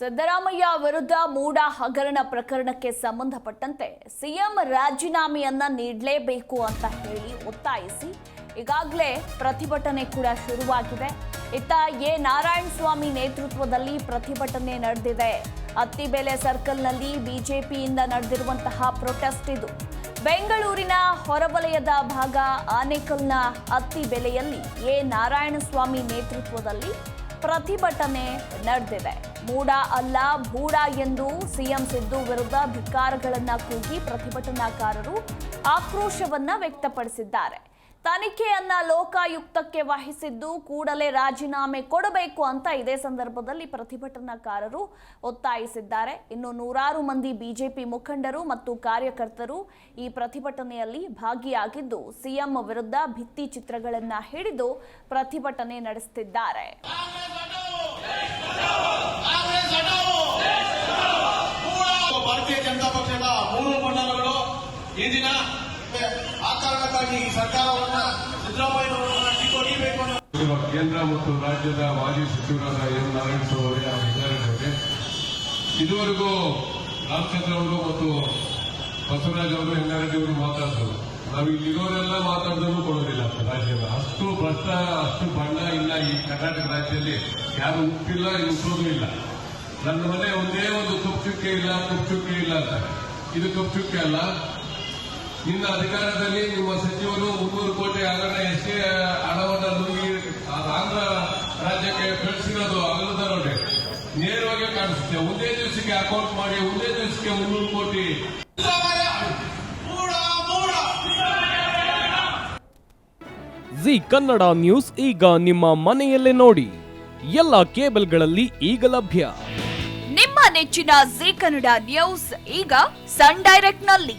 ಸಿದ್ದರಾಮಯ್ಯ ವಿರುದ್ಧ ಮೂಡ ಹಗರಣ ಪ್ರಕರಣಕ್ಕೆ ಸಂಬಂಧಪಟ್ಟಂತೆ ಸಿಎಂ ರಾಜೀನಾಮೆಯನ್ನ ನೀಡಲೇಬೇಕು ಅಂತ ಹೇಳಿ ಒತ್ತಾಯಿಸಿ ಈಗಾಗಲೇ ಪ್ರತಿಭಟನೆ ಕೂಡ ಶುರುವಾಗಿದೆ. ಇತ್ತ ಎ. ನಾರಾಯಣ ಸ್ವಾಮಿ ನೇತೃತ್ವದಲ್ಲಿ ಪ್ರತಿಭಟನೆ ನಡೆದಿದೆ. ಅತ್ತಿಬೆಲೆ ಸರ್ಕಲ್ನಲ್ಲಿ ಬಿಜೆಪಿಯಿಂದ ನಡೆದಿರುವಂತಹ ಪ್ರೊಟೆಸ್ಟ್ ಇದು. ಬೆಂಗಳೂರಿನ ಹೊರವಲಯದ ಭಾಗ ಆನೇಕಲ್ನ ಅತ್ತಿಬೆಲೆಯಲ್ಲಿ ಎ. ನಾರಾಯಣಸ್ವಾಮಿ ನೇತೃತ್ವದಲ್ಲಿ ಪ್ರತಿಭಟನೆ ನಡೆದಿದೆ. ಮೂಡ ಅಲ್ಲ ಭೂಡ ಎಂದು ಸಿಎಂ ಸಿದ್ದು ವಿರುದ್ಧ ಧಿಕ್ಕಾರಗಳನ್ನ ಕೂಗಿ ಪ್ರತಿಭಟನಾಕಾರರು ಆಕ್ರೋಶವನ್ನ ವ್ಯಕ್ತಪಡಿಸಿದ್ದಾರೆ. ತನಿಖೆಯನ್ನ ಲೋಕಾಯುಕ್ತಕ್ಕೆ ವಹಿಸಿದ್ದು ಕೂಡಲೇ ರಾಜೀನಾಮೆ ಕೊಡಬೇಕು ಅಂತ ಇದೇ ಸಂದರ್ಭದಲ್ಲಿ ಪ್ರತಿಭಟನಾಕಾರರು ಒತ್ತಾಯಿಸಿದ್ದಾರೆ. ಇನ್ನು ನೂರಾರು ಮಂದಿ ಬಿಜೆಪಿ ಮುಖಂಡರು ಮತ್ತು ಕಾರ್ಯಕರ್ತರು ಈ ಪ್ರತಿಭಟನೆಯಲ್ಲಿ ಭಾಗಿಯಾಗಿದ್ದು ಸಿಎಂ ವಿರುದ್ಧ ಭಿತ್ತಿ ಚಿತ್ರಗಳನ್ನ ಹಿಡಿದು ಪ್ರತಿಭಟನೆ ನಡೆಸುತ್ತಿದ್ದಾರೆ ಆ ಈ ಸರ್ಕಾರವನ್ನ ಸಿದ್ದರಾಮಯ್ಯನವರನ್ನ ಅನ್ನೋ ಕೇಂದ್ರ ಮತ್ತು ರಾಜ್ಯದ ಮಾಜಿ ಸಚಿವರಾದ ಎನ್ ನಾರಾಯಣ ಸ್ವಾಮಿ ಅವರೇ ಇದ್ದಾರೆ ಇದುವರೆಗೂ ರಾಮಚಂದ್ರ ಅವರು ಮತ್ತು ಬಸವರಾಜ್ ಅವರು ಹೆಂಗಾರೆಡ್ಡಿ ಅವರು ಮಾತಾಡಿದ್ರು. ನಾವು ಇಲ್ಲಿರೋರೆಲ್ಲ ಮಾತಾಡಿದ್ರು ಕೊಡೋದಿಲ್ಲ. ರಾಜ್ಯದ ಅಷ್ಟು ಭ್ರಷ್ಟ, ಅಷ್ಟು ಬಣ್ಣ ಇಲ್ಲ ಈ ಕರ್ನಾಟಕ ರಾಜ್ಯದಲ್ಲಿ. ಯಾರು ಉಪ್ಪಿಲ್ಲ ಉಪ್ಪೋದು ಇಲ್ಲ. ನನ್ನ ಮನೆ ಒಂದೇ ಒಂದು ಕಪ್ಪು ಚುಕ್ಕೆ ಇಲ್ಲ ಕಪ್ಪು ಇಲ್ಲ ಅಂತ ಇದು ಕಪ್ಪು ಚುಕ್ಕೆ ಅಲ್ಲ. ನಿನ್ನ ಅಧಿಕಾರದಲ್ಲಿ ನಿಮ್ಮ ಸಚಿವರು ಮುನ್ನೂರು ಕೋಟಿ ಹಗರಣ ಎಷ್ಟೇ ಹಣವನ್ನು ನುಂಗಿ ಆಂಧ್ರ ರಾಜ್ಯಕ್ಕೆ ಕಳಿಸಿರೋದು ಅಗಲದ ನೋಡಿ. ನೇರವಾಗಿ ಕಾಣಿಸುತ್ತೆ. ಒಂದೇ ದಿವಸಕ್ಕೆ ಅಕೌಂಟ್ ಮಾಡಿ ಒಂದೇ ದಿವಸಕ್ಕೆ ಮುನ್ನೂರು ಕೋಟಿ. ಮೂಡ ಮೂಡ ಜಿ ಕನ್ನಡ ನ್ಯೂಸ್ ಈಗ ನಿಮ್ಮ ಮನೆಯಲ್ಲೇ ನೋಡಿ. ಎಲ್ಲ ಕೇಬಲ್ಗಳಲ್ಲಿ ಈಗ ಲಭ್ಯ. ನಿಮ್ಮ ನೆಚ್ಚಿನ ಜಿ ಕನ್ನಡ ನ್ಯೂಸ್ ಈಗ ಸನ್ ಡೈರೆಕ್ಟ್ನಲ್ಲಿ